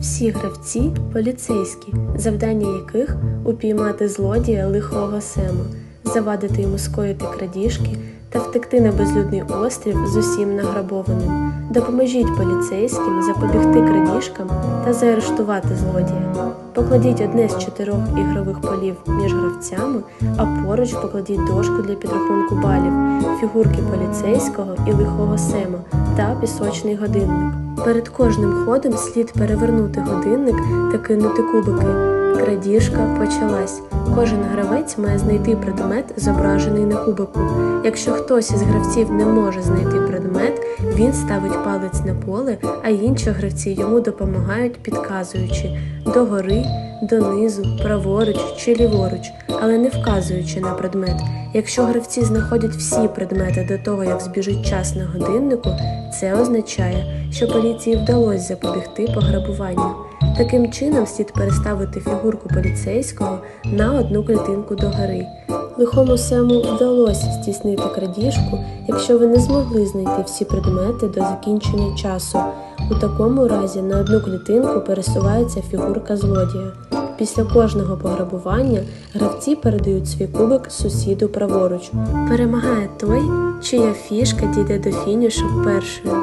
Всі гравці поліцейські, завдання яких упіймати злодія лихого Сема, завадити йому скоїти крадіжки та втекти на безлюдний острів з усім награбованим. Допоможіть поліцейським запобігти крадіжкам та заарештувати злодія. Покладіть одне з чотирьох ігрових полів між гравцями, а поруч покладіть дошку для підрахунку балів, фігурки поліцейського і лихого Сема та пісочний годинник. Перед кожним ходом слід перевернути годинник та кинути кубики. Крадіжка почалась. Кожен гравець має знайти предмет, зображений на кубику. Якщо хтось із гравців не може знайти предмет, він ставить палець на поле, а інші гравці йому допомагають, підказуючи догори, донизу, праворуч чи ліворуч, але не вказуючи на предмет. Якщо гравці знаходять всі предмети до того, як збіжить час на годиннику, це означає, що поліції вдалося запобігти пограбуванню. Таким чином слід переставити фігурку поліцейського на одну клітинку догори. Лихому Сему вдалося здійснити крадіжку, якщо ви не змогли знайти всі предмети до закінчення часу. У такому разі на одну клітинку пересувається фігурка злодія. Після кожного пограбування гравці передають свій кубик сусіду праворуч. Перемагає той, чия фішка дійде до фінішу першою.